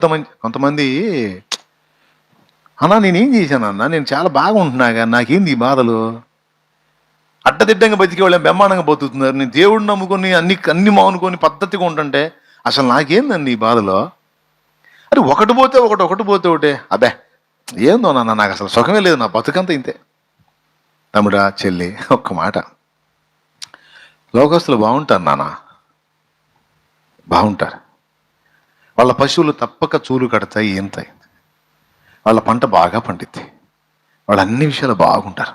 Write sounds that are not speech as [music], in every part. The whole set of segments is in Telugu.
కొంతమంది కొంతమంది అన్నా నేనేం చేశాను అన్న? నేను చాలా బాగా ఉంటున్నాగా నాకేంది ఈ బాధలు? అడ్డదిడ్డంగా బతికే వాళ్ళు బ్రహ్మాండంగా బతుకుతున్నారు? నేను దేవుడిని నమ్ముకొని అన్ని అన్ని మానుకొని పద్ధతిగా ఉంటుంటే అసలు నాకేందండి ఈ బాధలో? అరే ఒకటి పోతే ఒకటి ఒకటి పోతే ఒకటే. అబ్బే ఏందో నాన్న నాకు అసలు సుఖమే లేదు నా బతుకంతా ఇంతే. తమ్ముడా చెల్లి ఒక్క మాట. లోకస్తులు బాగుంటారు నాన్న. బాగుంటారు. వాళ్ళ పశువులు తప్పక చూలు కడతాయి ఏంతాయి వాళ్ళ పంట బాగా పండిద్ది. వాళ్ళు అన్ని విషయాలు బాగుంటారు.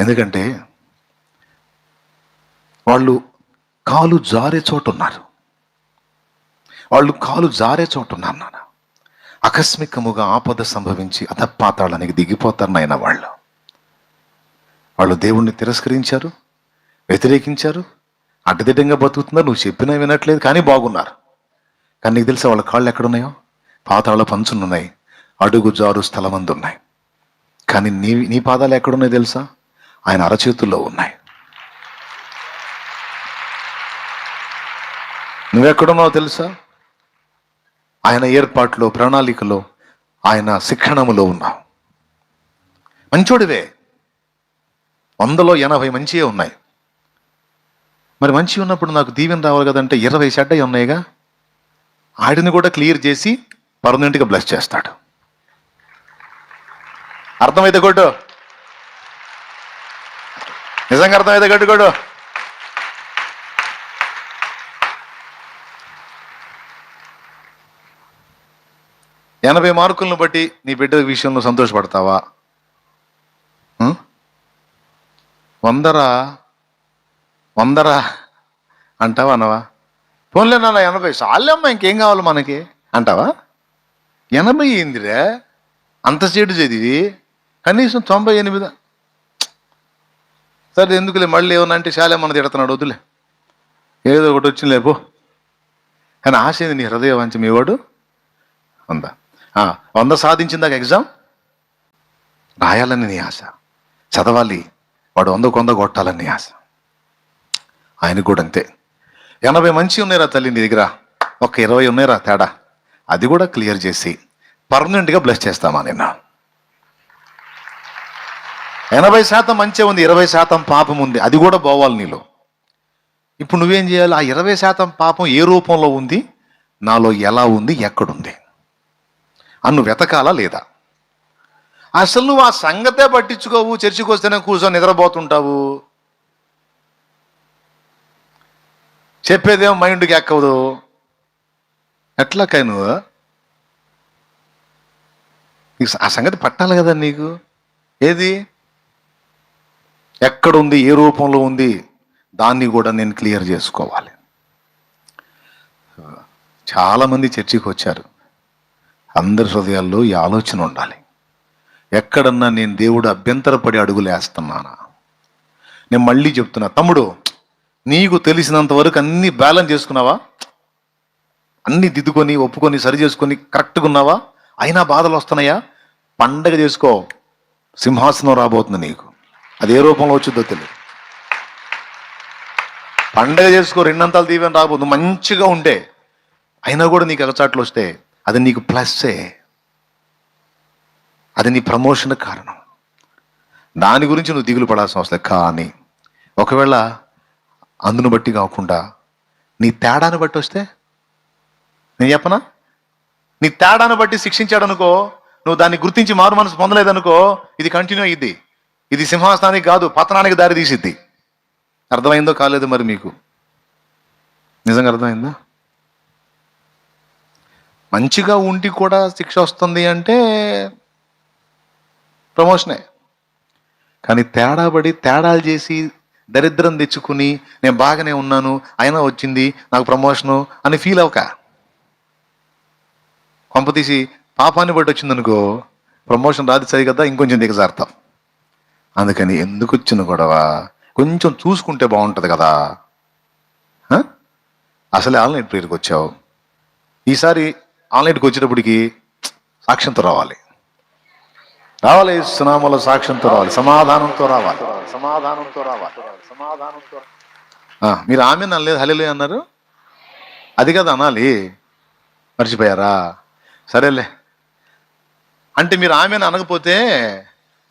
ఎందుకంటే వాళ్ళు కాలు జారే చోటు ఉన్నారు. వాళ్ళు కాలు జారే చోటు ఉన్నారు నాన్న. ఆకస్మికముగా ఆపద సంభవించి అధపాతాళానికి దిగిపోతారు నాయన వాళ్ళు. వాళ్ళు దేవుణ్ణి తిరస్కరించారు వ్యతిరేకించారు అడ్డదిడ్డంగా బతుకుతున్నారు. నువ్వు చెప్పినా వినట్లేదు కానీ బాగున్నారు. కానీ నీకు తెలుసా వాళ్ళ కాళ్ళు ఎక్కడున్నాయో? పాతాళ పంచునున్నాయి. అడుగు జారు స్థలమందు ఉన్నాయి కానీ నీ నీ పాదాలు ఎక్కడున్నాయి తెలుసా? ఆయన అరచేతుల్లో ఉన్నాయి. నువ్వెక్కడున్నావు తెలుసా? ఆయన ఏర్పాట్లో ప్రణాళికలో ఆయన శిక్షణములో ఉన్నావు. మంచోడివే. వందలో ఎనభై మంచియే ఉన్నాయి. మరి మంచి ఉన్నప్పుడు నాకు దీవెన రావాలి కదంటే ఇరవై చెడ్డవి ఉన్నాయిగా? ఆడిని కూడా క్లియర్ చేసి పర్మనెంట్గా బ్లెస్ చేస్తాడు. అర్థమైతే కొట్టు. నిజంగా అర్థమైతే కొట్టు కొట్టు. ఎనభై మార్కులను బట్టి నీ బిడ్డ విషయంలో సంతోషపడతావా? వందరా? వందరా? అంటావా అనవా పోన్లే నాన్న ఎనభై చాలేమ్మా ఇంకేం కావాలి మనకి? అంటావా? ఎనభై ఏందిరా అంత సీటు చదివి కనీసం తొంభై ఎనిమిది. సరే ఎందుకులే మళ్ళీ ఏమన్నా అంటే శాలే మన తిడుతున్నాడు వద్దులే. ఏదో ఒకటి వచ్చింది లేపో కానీ ఆశ ఏంది నీ హృదయ వంచం ఇవాడు వంద. వంద సాధించిందాక ఎగ్జామ్? రాయాలని నీ ఆశ. చదవాలి. వాడు వంద కొంద కొట్టాలని ఆశ. ఆయనకు కూడా అంతే. ఎనభై మంచి ఉన్నాయిరా తల్లి నీ దగ్గర. ఒక ఇరవై ఉన్నాయిరా తేడా. అది కూడా క్లియర్ చేసి పర్మనెంట్గా బ్లెస్ చేస్తామా నిన్న. ఎనభై శాతం మంచి ఉంది ఇరవై శాతం పాపం ఉంది. అది కూడా పోవాలి నీలో. ఇప్పుడు నువ్వేం చేయాలి? ఆ ఇరవై శాతం పాపం ఏ రూపంలో ఉంది? నాలో ఎలా ఉంది? ఎక్కడుంది? అన్ను వెతకాలా లేదా? అసలు నువ్వు ఆ సంగతే పట్టించుకోవు చర్చికి వస్తేనే కూర్చొని నిద్రపోతుంటావు. చెప్పేదేమో మైండ్కి ఎక్కదు. ఎట్లా కై నువ్వు? నీకు ఆ సంగతి పట్టాలి కదా నీకు? ఏది? ఎక్కడుంది ఏ రూపంలో ఉంది? దాన్ని కూడా నేను క్లియర్ చేసుకోవాలి. చాలామంది చర్చికి వచ్చారు. అందరి హృదయాల్లో ఈ ఆలోచన ఉండాలి. ఎక్కడన్నా నేను దేవుడు అభ్యంతరపడి అడుగులు వేస్తున్నానా నేను మళ్ళీ చెప్తున్నా తమ్ముడు నీకు తెలిసినంత వరకు అన్ని బ్యాలెన్స్ చేసుకున్నావా? అన్ని దిద్దుకొని ఒప్పుకొని సరి చేసుకొని కరెక్ట్గా ఉన్నావా? అయినా బాధలు వస్తున్నాయా? పండగ చేసుకో. సింహాసనం రాబోతుంది నీకు. అది ఏ రూపంలో వచ్చిందో తెలియదు. పండగ చేసుకో రెండంతాలు దీవెన రాబోతుంది మంచిగా ఉండే అయినా కూడా నీకు అగచాట్లు వస్తే అది నీకు ప్లస్సే. అది నీ ప్రమోషన్ కారణం. దాని గురించి నువ్వు దిగులు పడాల్సిన అవసరం కానీ ఒకవేళ అందును బట్టి కాకుండా నీ తేడాను బట్టి వస్తే? నేను చెప్పనా? నీ తేడాను బట్టి శిక్షించాడు అనుకో నువ్వు దాన్ని గుర్తించి మారు మనసు పొందలేదనుకో ఇది కంటిన్యూ అయ్యిద్ది. ఇది సింహాసనానికి కాదు పతనానికి దారి తీసిద్ది. అర్థమైందో కాలేదు మరి మీకు? నిజంగా అర్థమైందా? మంచిగా ఉండి కూడా శిక్ష వస్తుంది అంటే ప్రమోషనే కానీ తేడా పడి తేడాలు చేసి దరిద్రం తెచ్చుకుని నేను బాగానే ఉన్నాను అయినా వచ్చింది నాకు ప్రమోషను అని ఫీల్ అవ్వక. కొంపతీసి పాపాన్ని బట్టి వచ్చిందనుకో ప్రమోషన్ రాదు సరి కదా ఇంకొంచెం దిగజారుతాం. అందుకని ఎందుకు వచ్చిన గొడవ? కొంచెం చూసుకుంటే బాగుంటుంది కదా. అసలే ఆన్లైన్ ప్రేయర్కి వచ్చావు. ఈసారి ఆన్లైన్కి వచ్చేటప్పటికి సాక్ష్యంతో రావాలి. రావాలి సునామల సాక్ష్యంతో రావాలి సమాధానంతో రావాలి. సమాధానంతో రావాలి. సమాధానంతో మీరు ఆమె అనలేదు హలేలు అన్నారు? అది కదా అనాలి. మర్చిపోయారా? సరేలే. అంటే మీరు ఆమెను అనకపోతే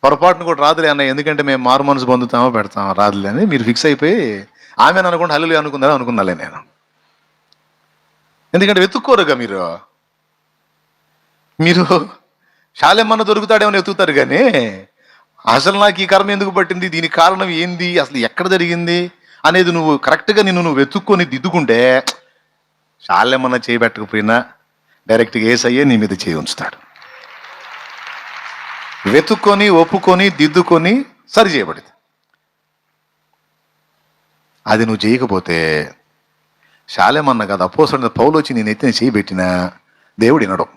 పొరపాటును కూడా రాదులే అన్న ఎందుకంటే మేము మారు మనసు పొందుతామో పెడతామో రాదులే అని మీరు ఫిక్స్ అయిపోయి ఆమెను అనుకుంటే హల్లు అనుకుందా అనుకున్నాలే నేను. ఎందుకంటే వెతుక్కోరుగా మీరు. మీరు శాలెమ్మన్న దొరుకుతాడేమని వెతుకుతారు కానీ అసలు నాకు ఈ కర్మ ఎందుకు పట్టింది? దీనికి కారణం ఏంది? అసలు ఎక్కడ జరిగింది? అనేది నువ్వు కరెక్ట్గా నిన్ను నువ్వు వెతుక్కొని దిద్దుకుంటే శాలెమ్మన్న చేయబెట్టకపోయినా డైరెక్ట్గా ఏసయ్యే నీ మీద చేయి ఉంచుతాడు. వెతుక్కొని ఒప్పుకొని దిద్దుకొని సరి చేయబడింది. అది నువ్వు చేయకపోతే శాలేమన్న కదా అపోసడ పౌలు వచ్చి నేను ఎత్తిన చేయి పెట్టినా దేవుడు వినడం.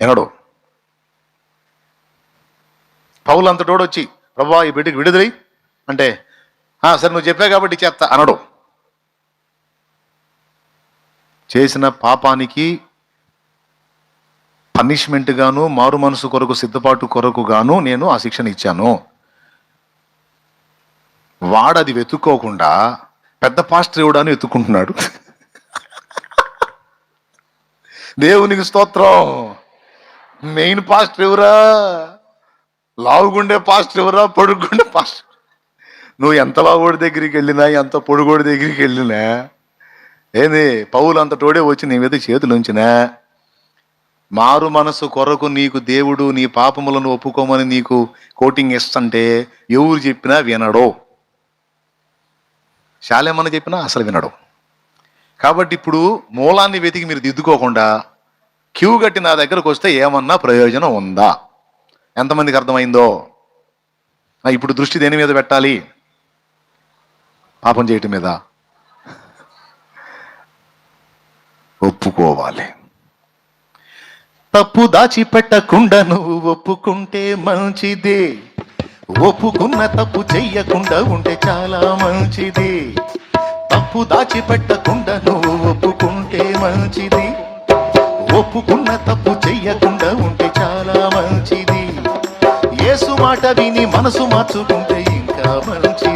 ఎనడు. పౌలు అంతటోడు వచ్చి ప్రభా ఈ బిడ్డకి విడుదలై. అంటే సరే నువ్వు చెప్పావు కాబట్టి చేస్తా అనడు. చేసిన పాపానికి పనిష్మెంట్ గాను మారు మనసు కొరకు సిద్ధపాటు కొరకు గాను నేను ఆ శిక్షణ ఇచ్చాను. వాడది వెతుక్కోకుండా పెద్ద పాస్టర్ ఎవడని వెతుక్కుంటున్నాడు. [laughs] దేవునికి స్తోత్రం. మెయిన్ పాస్టర్ ఎవరా? లావుగుండే పాస్టర్ ఎవరా? పొడుగుండే పాస్టర్ నువ్వు ఎంత లావుగోడి దగ్గరికి వెళ్ళినా ఎంత పొడుగోడి దగ్గరికి వెళ్ళినా ఏంది? పౌలు అంత తోడే వచ్చి నీ మీద చేతులు ఉంచినా? మారు మనసు కొరకు నీకు దేవుడు నీ పాపములను ఒప్పుకోమని నీకు కోటింగ్ ఇస్తంటే ఎవరు చెప్పినా వినడు? శాలేమని చెప్పినా అసలు వినడు? కాబట్టి ఇప్పుడు మూలాన్ని వెతికి మీరు దిద్దుకోకుండా క్యూ కట్టి నా దగ్గరకు వస్తే ఏమన్నా ప్రయోజనం ఉందా? ఎంతమందికి అర్థమైందో? ఇప్పుడు దృష్టి దేని మీద పెట్టాలి? పాపం చేయటం మీద. ఒప్పుకోవాలి. తప్పు దాచిపెట్టకుండా నువ్వు ఒప్పుకుంటే మంచిదే. ఒప్పుకున్న తప్పు చెయ్యకుండా ఉంటే చాలా మంచిది. తప్పు దాచిపెట్టకుండా నువ్వు ఒప్పుకుంటే మంచిది. ఒప్పుకున్న తప్పు చెయ్యకుండా ఉంటే చాలా మంచిది. ఏసు మాట విని మనసు మార్చుకుంటే ఇంకా మంచిది.